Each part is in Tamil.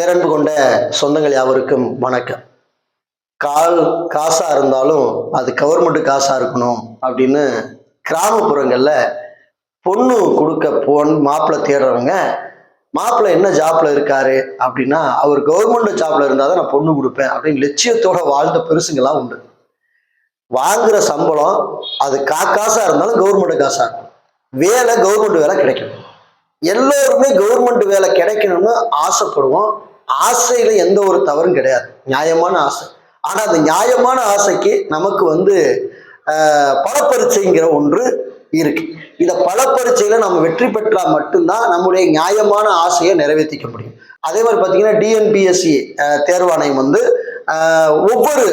பேரன்பு கொண்ட சொந்தங்கள் யாவருக்கும் வணக்கம். கால் காசா இருந்தாலும் அது கவர்மெண்ட் காசா இருக்கணும் அப்படின்னு கிராமப்புறங்கள்ல பொண்ணு கொடுக்க போன் மாப்பிள்ளை தேடுறவங்க மாப்பிள்ளை என்ன ஜாப்ல இருக்காரு அப்படின்னா அவர் கவர்மெண்ட் ஜாப்ல இருந்தால் தான் நான் பொண்ணு கொடுப்பேன் அப்படின்னு லட்சியத்தோட வாழ்ந்த பெருசுங்கெல்லாம் உண்டு. வாங்குற சம்பளம் அது கா காசா இருந்தாலும் கவர்மெண்ட் காசா இருக்கும். வேலை கவர்மெண்ட் வேலை கிடைக்கும். எல்லோருமே கவர்மெண்ட் வேலை கிடைக்கணும்னு ஆசைப்படுவோம். ஆசையில எந்த ஒரு தவறும் கிடையாது. நியாயமான ஆசை. ஆனா அந்த நியாயமான ஆசைக்கு நமக்கு வந்து பலப்பரிச்சைங்கிற ஒன்று இருக்கு. இந்த பலப்பரிச்சையில நம்ம வெற்றி பெற்றா மட்டும்தான் நம்முடைய நியாயமான ஆசையை நிறைவேற்றிக்க முடியும். அதே மாதிரி பார்த்தீங்கன்னா டிஎன்பிஎஸ்சி தேர்வாணையம் வந்து ஒவ்வொரு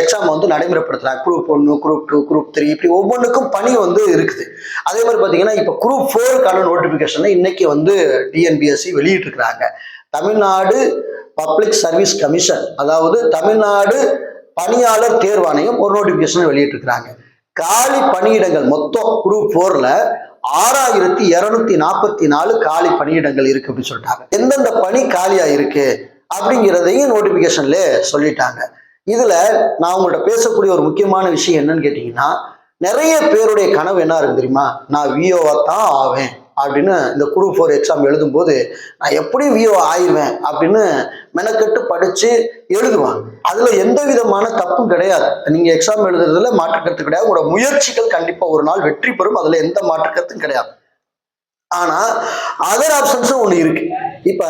எக்ஸாம் வந்து நடைமுறைப்படுத்துறாங்க. குரூப் ஒன்று குரூப் டூ குரூப் த்ரீ இப்படி ஒவ்வொன்றுக்கும் பணி வந்து இருக்குது. அதே மாதிரி பார்த்தீங்கன்னா இப்போ குரூப் ஃபோருக்கான நோட்டிஃபிகேஷனை இன்னைக்கு வந்து டிஎன்பிஎஸ்சி வெளியிட்டிருக்கிறாங்க. தமிழ்நாடு பப்ளிக் சர்வீஸ் கமிஷன் அதாவது தமிழ்நாடு பணியாளர் தேர்வாணையம் ஒரு நோட்டிபிகேஷன் வெளியிட்டிருக்கிறாங்க. காலி பணியிடங்கள் மொத்தம் குரூப் ஃபோரில் ஆறாயிரத்தி இருநூத்தி நாற்பத்தி நாலு காலி பணியிடங்கள் இருக்கு அப்படின்னு சொல்லிட்டாங்க. எந்தெந்த பணி காலியா இருக்கு அப்படிங்கிறதையும் நோட்டிபிகேஷன்ல சொல்லிட்டாங்க. இதுல நான் உங்கள்ட்ட பேசக்கூடிய ஒரு முக்கியமான விஷயம் என்னன்னு கேட்டீங்கன்னா நிறைய பேருடைய கனவு என்ன இருக்கு தெரியுமா? நான் விஓவா தான் ஆவேன். அப்படின்னு இந்த குரூப் ஃபோர் எக்ஸாம் எழுதும்போது நான் எப்படி விஓ ஆயிடுவேன் அப்படின்னு மெனக்கெட்டு படித்து எழுதுவாங்க. அதில் எந்த விதமான தப்பும் கிடையாது. நீங்க எக்ஸாம் எழுதுறதுல மாற்றுக்கருத்து கிடையாது. உங்களோட முயற்சிகள் கண்டிப்பாக ஒரு நாள் வெற்றி பெறும். அதில் எந்த மாற்றுக்கருத்தும் கிடையாது. ஆனால் அதர் ஆப்ஷன்ஸும் ஒன்று இருக்குது இப்ப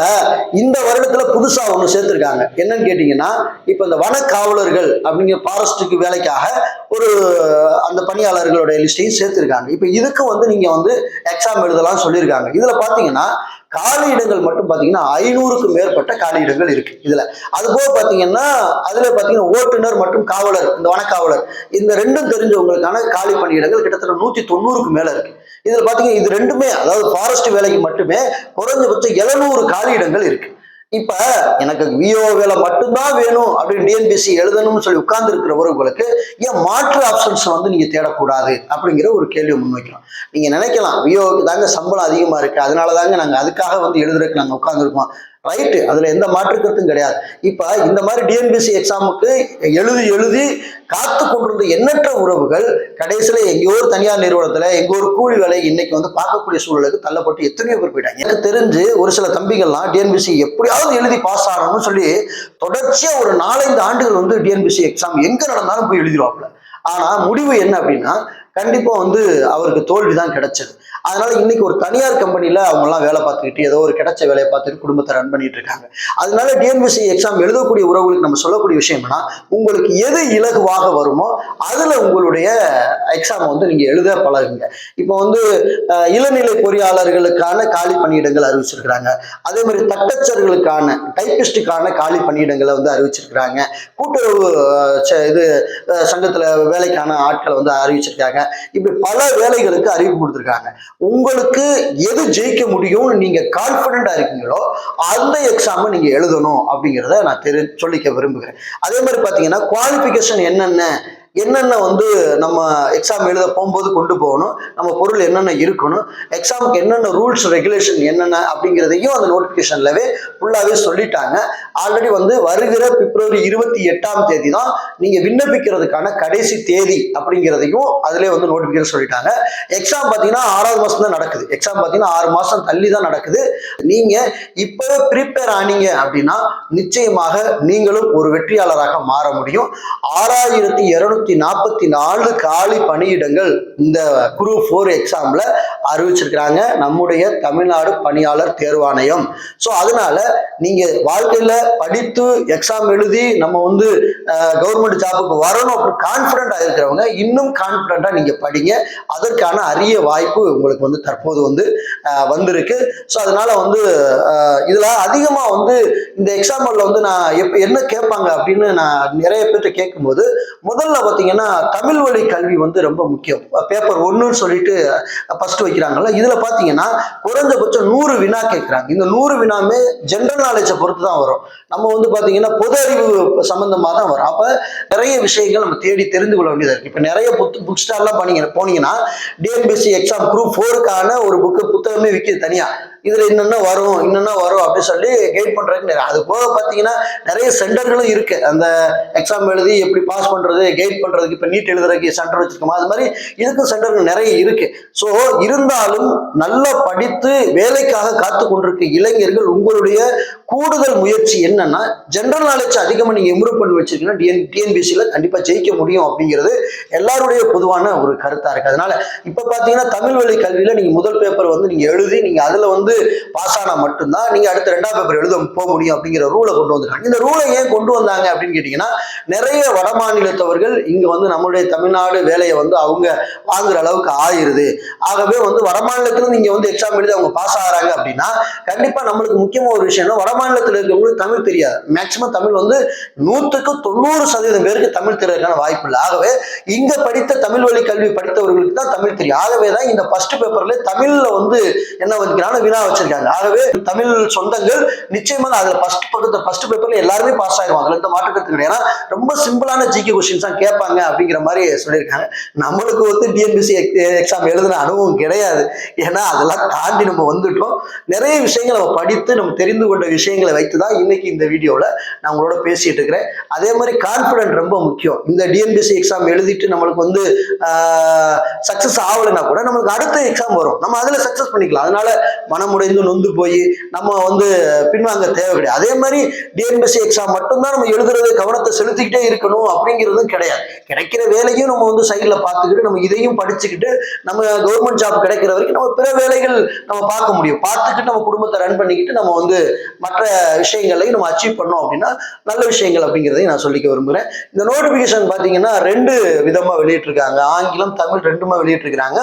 இந்த வருடத்துல புதுசா ஒண்ணு சேர்த்திருக்காங்க. என்னன்னு கேட்டீங்கன்னா இப்ப இந்த வனக்காவலர்கள் அப்படிங்கிற ஃபாரஸ்ட்டுக்கு வேலைக்காக ஒரு அந்த பணியாளர்களுடைய லிஸ்டையும் சேர்த்திருக்காங்க. இப்ப இதுக்கு வந்து நீங்க வந்து எக்ஸாம் எழுதலாம் சொல்லியிருக்காங்க. இதுல பாத்தீங்கன்னா காலி இடங்கள் மட்டும் பாத்தீங்கன்னா ஐநூறுக்கும் மேற்பட்ட காலி இடங்கள் இருக்கு இதுல. அது போக பாத்தீங்கன்னா அதுல பாத்தீங்கன்னா ஓட்டுநர் மற்றும் காவலர் இந்த வனக்காவலர் இந்த ரெண்டும் தெரிஞ்சவங்களுக்கான காலி பணியிடங்கள் கிட்டத்தட்ட நூத்தி தொண்ணூறுக்கு மேல இருக்கு. இதில் பாத்தீங்கன்னா இது ரெண்டுமே அதாவது ஃபாரஸ்ட் வேலைக்கு மட்டுமே குறைஞ்சபட்சம் எழுநூறு காலி இடங்கள் இருக்கு. இப்ப எனக்கு விஓ வேலை மட்டும்தான் வேணும் அப்படின்னு டிஎன்பிசி எழுதணும்னு சொல்லி உட்கார்ந்து இருக்கிறவர்களுக்கு ஏன் மாற்று ஆப்ஷன்ஸ் வந்து நீங்க தேடக்கூடாது அப்படிங்கிற ஒரு கேள்வி முன்வைக்கலாம் நீங்க நினைக்கலாம் விஓவுக்கு தாங்க சம்பளம் அதிகமா இருக்கு அதனால தாங்க நாங்க அதுக்காக வந்து எழுதுறதுக்கு நாங்க உட்கார்ந்துருக்கோம். ரைட்டு அதுல எந்த மாற்று கிடையாது. இப்ப இந்த மாதிரி டிஎன்பிசி எக்ஸாமுக்கு எழுதி எழுதி காத்து கொண்டிருந்த எண்ணற்ற உறவுகள் கடைசியில எங்கேயோ ஒரு தனியார் நிறுவனத்துல எங்கோ ஒரு கூலி வேலை இன்னைக்கு வந்து பார்க்கக்கூடிய சூழலுக்கு தள்ளப்பட்டு எத்தனையோ பேர் போயிட்டாங்க. எனக்கு தெரிஞ்சு ஒரு சில தம்பிகள்லாம் டிஎன்பிசி எப்படியாவது எழுதி பாஸ் ஆகணும்னு சொல்லி தொடர்ச்சியா ஒரு நாலஞ்சு ஆண்டுகள் வந்து டிஎன்பிசி எக்ஸாம் எங்க நடந்தாலும் போய் எழுதிடுவாப்புல ஆனா முடிவு என்ன அப்படின்னா கண்டிப்பா வந்து அவருக்கு தோல்வி தான் கிடைச்சது. அதனால இன்னைக்கு ஒரு தனியார் கம்பெனியில அவங்க எல்லாம் வேலை பார்த்துக்கிட்டு ஏதோ ஒரு கிடைச்ச வேலையை பார்த்துட்டு குடும்பத்தை ரன் பண்ணிட்டு இருக்காங்க. அதனால டிஎன்பிசி எக்ஸாம் எழுதக்கூடிய உறவுகளுக்கு நம்ம சொல்லக்கூடிய விஷயம்னா உங்களுக்கு எது இலகுவாக வருமோ அதுல உங்களுடைய எக்ஸாம் வந்து நீங்க எழுத பழகுங்க. இப்போ வந்து இளநிலை பொறியாளர்களுக்கான காலி பணியிடங்கள் அறிவிச்சிருக்கிறாங்க. அதே மாதிரி தட்டச்சர்களுக்கான டைப்பிஸ்டுக்கான காலி பணியிடங்களை வந்து அறிவிச்சிருக்கிறாங்க. கூட்டுறவு ச- இது சங்கத்துல வேலைக்கான ஆட்களை வந்து அறிவிச்சிருக்காங்க. இப்படி பல வேலைகளுக்கு அறிவிப்பு கொடுத்துருக்காங்க. உங்களுக்கு எது ஜெயிக்க முடியும்னு நீங்க கான்பிடண்டா இருக்கீங்களோ அந்த எக்ஸாமை நீங்க எழுதணும் அப்படிங்கிறத நான் தெரி சொல்லிக்க விரும்புகிறேன். அதே மாதிரி பாத்தீங்கன்னா குவாலிஃபிகேஷன் என்னென்ன என்னென்ன வந்து நம்ம எக்ஸாம் எழுத போகும்போது கொண்டு போகணும் நம்ம பொருள் என்னென்ன இருக்கணும் எக்ஸாமுக்கு என்னென்ன ரூல்ஸ் ரெகுலேஷன் என்னென்ன அப்படிங்கிறதையும் அந்த நோட்டிஃபிகேஷன்லவே ஃபுல்லாகவே சொல்லிட்டாங்க. ஆல்ரெடி வந்து வருகிற பிப்ரவரி இருபத்தி எட்டாம் தேதி தான் நீங்கள் விண்ணப்பிக்கிறதுக்கான கடைசி தேதி அப்படிங்கிறதையும் அதிலே வந்து நோட்டிஃபிகேஷன் சொல்லிட்டாங்க. எக்ஸாம் பார்த்தீங்கன்னா ஆறாவது மாதம் தான் நடக்குது. எக்ஸாம் பார்த்தீங்கன்னா ஆறு மாதம் தள்ளி தான் நடக்குது. நீங்கள் இப்போ ப்ரிப்பேர் ஆனீங்க அப்படின்னா நிச்சயமாக நீங்களும் ஒரு வெற்றியாளராக மாற முடியும். ஆறாயிரத்தி இரநூத்தி நாற்பத்தி நாலு காலி பணியிடங்கள் இந்த குரூப் ஃபோர் எக்ஸாம்ல அறிவிச்சிருக்கிறாங்க. நம்முடைய தமிழ்நாடு பணியாளர் தேர்வாணையம். ஸோ அதனால நீங்க வாழ்க்கையில படித்து எக்ஸாம் எழுதி நம்ம வந்து கவர்மெண்ட் ஜாபுக்கு வரணும் அப்படி கான்ஃபிடண்டா இருக்கிறவங்க இன்னும் கான்ஃபிடண்டா நீங்க படிங்க. அதற்கான அரிய வாய்ப்பு உங்களுக்கு வந்து தற்போது வந்து வந்திருக்கு. ஸோ அதனால வந்து அஹ், இதுல அதிகமா வந்து இந்த எக்ஸாம்பிள்ல வந்து நான் எப்ப என்ன கேட்பாங்க அப்படின்னு நான் நிறைய பேர்கிட்ட கேட்கும்போது முதல்ல பார்த்தீங்கன்னா தமிழ் வழி கல்வி வந்து ரொம்ப முக்கியம். பேப்பர் ஒன்றுன்னு சொல்லிட்டு ஃபஸ்ட்டு வைக்கிறாங்கல்ல இதில் பார்த்தீங்கன்னா குறைஞ்சபட்சம் நூறு வினா கேட்குறாங்க. இந்த நூறு வினாமே ஜென்ரல் நாலேஜை பொறுத்து தான் வரும். நம்ம வந்து பார்த்தீங்கன்னா பொது அறிவு சம்மந்தமாக தான் வரும். அப்போ நிறைய விஷயங்கள் நம்ம தேடி தெரிந்து கொள்ள வேண்டியதாக இருக்குது இப்போ நிறைய புத்து புக் ஸ்டார்லாம் பண்ணிங்க போனீங்கன்னா டிஎன்பிஎஸ்சி எக்ஸாம் குரூப் ஃபோருக்கான ஒரு புக்கு புத்தகமே விற்கிது தனியாக இதுல என்னென்ன வரும் என்னென்ன வரும் அப்படின்னு சொல்லி கைட் பண்றதுக்கு நிறைய அது போக பார்த்தீங்கன்னா நிறைய சென்டர்களும் இருக்கு. அந்த எக்ஸாம் எழுதி எப்படி பாஸ் பண்றது கைட் பண்றதுக்கு இப்போ நீட் எழுதுறதுக்கு சென்டர் வச்சிருக்கோமா? அது மாதிரி இதுக்கும் சென்டர்கள் நிறைய இருக்கு. ஸோ இருந்தாலும் நல்லா படித்து வேலைக்காக காத்து கொண்டிருக்க இளைஞர்கள் உங்களுடைய கூடுதல் முயற்சி என்னன்னா ஜென்ரல் நாலேஜ் அதிகமாக நீங்கள் இம்ப்ரூவ் பண்ணி வச்சிருக்கீங்கன்னா டிஎன் டிஎன்பிசியில் கண்டிப்பாக ஜெயிக்க முடியும் அப்படிங்கிறது எல்லாருடைய பொதுவான ஒரு கருத்தாக இருக்குது அதனால இப்போ பார்த்தீங்கன்னா தமிழ் வழி கல்வியில் நீங்கள் முதல் பேப்பர் வந்து நீங்கள் எழுதி நீங்கள் அதில் வந்து பாஸ் ஆனா மட்டும்தான் நீங்க அடுத்த ரெண்டாம் பேப்பர் எழுத போக முடியும் அப்படிங்கிற ரூலை கொண்டு வந்திருக்காங்க. இந்த ரூலை ஏன் கொண்டு வந்தாங்க அப்படின்னு கேட்டிங்கன்னா நிறைய வட மாநிலத்தவர்கள் இங்கே வந்து நம்மளுடைய தமிழ்நாடு வேலையை வந்து அவங்க வாங்குற அளவுக்கு ஆயிருது. ஆகவே வந்து வட மாநிலத்துல வந்து எக்ஸாம் எழுதி அவங்க பாஸ் ஆகுறாங்க அப்படின்னா கண்டிப்பாக நம்மளுக்கு முக்கியமான ஒரு விஷயம் வட மாநிலத்தில் இருக்கிறவங்களுக்கு தமிழ் தெரியாது. மேக்சிமம் தமிழ் வந்து நூற்றுக்கு தொண்ணூறு சதவீதம் பேருக்கு தமிழ் தெரியறதுக்கான வாய்ப்பு இல்லை. ஆகவே இங்க படித்த தமிழ் வழி கல்வி படித்தவர்களுக்கு தான் தமிழ் தெரியும். ஆகவே தான் இந்த ஃபர்ஸ்ட் பேப்பர்ல தமிழ்ல வந்து என்ன வந்து வினா வச்சிருக்காங்க. ஆகவே தமிழ் சொந்தங்கள் நிச்சயமாக அதுல ஃபர்ஸ்ட் பக்கத்து ஃபர்ஸ்ட் பேப்பர்ல எல்லாருமே பாஸ் ஆகிடுவாங்க அதில் எந்த மாற்று கிடையாது ஏன்னா ரொம்ப சிம்பிளான ஜிகே கொஸ்டின்ஸ் தான் கேட்பாங்க அப்படிங்கிற மாதிரி சொல்லியிருக்காங்க. நம்மளுக்கு வந்து டிஎன்பிசி எக்ஸாம் எழுதின அனுபவம் கிடையாது. ஏன்னா அதெல்லாம் தாண்டி நம்ம வந்துட்டோம். நிறைய விஷயங்களை நம்ம படித்து நம்ம தெரிந்து கொண்ட விஷயம் விஷயங்களை வைத்து தான் இன்னைக்கு இந்த வீடியோவில் நான் உங்களோட பேசிட்டு இருக்கிறேன். அதே மாதிரி கான்ஃபிடென்ட் ரொம்ப முக்கியம். இந்த டிஎன்பிசி எக்ஸாம் எழுதிட்டு நம்மளுக்கு வந்து சக்ஸஸ் ஆகலைன்னா கூட நம்மளுக்கு அடுத்த எக்ஸாம் வரும். நம்ம அதில் சக்ஸஸ் பண்ணிக்கலாம். அதனால மனமுடைந்து நொந்து போய் நம்ம வந்து பின்வாங்க தேவை கிடையாது. அதே மாதிரி டிஎன்பிசி எக்ஸாம் மட்டும்தான் நம்ம எழுதுறது கவனத்தை செலுத்திக்கிட்டே இருக்கணும் அப்படிங்கிறதும் கிடையாது. கிடைக்கிற வேலையும் நம்ம வந்து சைடில் பார்த்துக்கிட்டு நம்ம இதையும் படிச்சுக்கிட்டு நம்ம கவர்மெண்ட் ஜாப் கிடைக்கிற வரைக்கும் நம்ம பிற வேலைகள் நம்ம பார்க்க முடியும். பார்த்துக்கிட்டு நம்ம குடும்பத்தை ரன் பண்ணிக்கிட்டு நம்ம வந்து மற்ற விஷயங்களையும் நம்ம அச்சீவ் பண்ணோம் அப்படின்னா நல்ல விஷயங்கள் அப்படிங்கிறதையும் நான் சொல்லிக்க விரும்புகிறேன் இந்த நோட்டிஃபிகேஷன் பார்த்தீங்கன்னா ரெண்டு விதமாக வெளியிட்டிருக்காங்க. ஆங்கிலம் தமிழ் ரெண்டுமா வெளியிட்டிருக்கிறாங்க.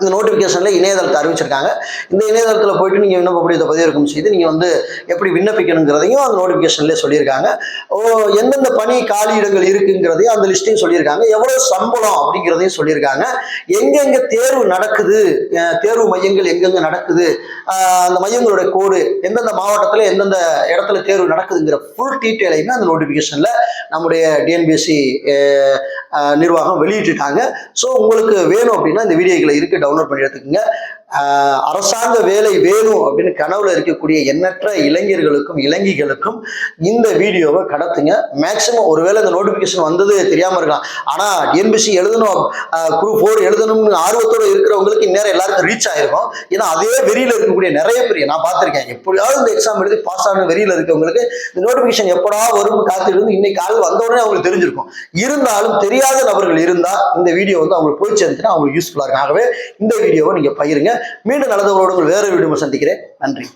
இந்த நோட்டிஃபிகேஷனில் இணையதளத்தை அறிவிச்சிருக்காங்க. இந்த இணையதளத்தில் போயிட்டு நீங்கள் விண்ணப்ப படிவத்தை பதிவிறக்கம் செய்து நீங்கள் வந்து எப்படி விண்ணப்பிக்கணுங்கிறதையும் அந்த நோட்டிஃபிகேஷன்லேயே சொல்லியிருக்காங்க. ஓ எந்தெந்த பணி காலி இடங்கள் இருக்குங்கிறதையும் அந்த லிஸ்ட்டையும் சொல்லியிருக்காங்க. எவ்வளோ சம்பளம் அப்படிங்கிறதையும் சொல்லியிருக்காங்க. எங்கெங்கே தேர்வு நடக்குது தேர்வு மையங்கள் எங்கெங்கே நடக்குது அந்த மையங்களோட கோடு எந்தெந்த மாவட்டத்தில் எந்தெந்த இடத்துல தேர்வு நடக்குதுங்கிற ஃபுல் டீட்டெயிலையுமே அந்த நோட்டிஃபிகேஷனில் நம்முடைய டிஎன்பிஎஸ்சி நிர்வாகம் வெளியிட்டுட்டாங்க ஸோ உங்களுக்கு வேணும் அப்படின்னா இந்த வீடியோக்களை இருக்கு டவுன்லோட் பண்ணி எடுத்துக்கோங்க. அரசாங்க வேலை வேணும் அப்படின்னு கனவுல இருக்கக்கூடிய எண்ணற்ற இளைஞர்களுக்கும் இளைஞிகளுக்கும் இந்த வீடியோவை கடத்துங்க. மேக்சிமம் ஒருவேளை இந்த நோட்டிஃபிகேஷன் வந்தது தெரியாம இருக்கலாம். ஆனா டிஎன்பிசி எழுதணும். குரூப் ஃபோர் எழுதணும்னு ஆர்வத்தோட இருக்கிறவங்களுக்கு இந்நேரம் எல்லாருக்கும் ரீச் ஆயிருக்கும். ஏன்னா அதே வெறியில இருக்கக்கூடிய நிறைய பேர் நான் பார்த்திருக்கேன். எப்படியாவது இந்த எக்ஸாம் எழுதி பாஸ் ஆன வெறியில இருக்கவங்களுக்கு இந்த நோட்டிஃபிகேஷன் எப்படா வரும் காத்துட்டு இருந்து இன்னைக்கு காலையில் வந்த உடனே அவங்களுக்கு தெரிஞ்சிருக்கும். இருந்தாலும் தெரியாத நபர்கள் இருந்தா இந்த வீடியோ வந்து அவங்களுக்கு போய் சேர்ந்துன்னா அவங்களுக்கு யூஸ்ஃபுல்லா இருக்கும். ஆகவே இந்த வீடியோவை நீங்க பயிருங்க மீண்டும் நல்லதவரோடு வேறு வேற வீடியோ சந்திக்கிறேன். நன்றி.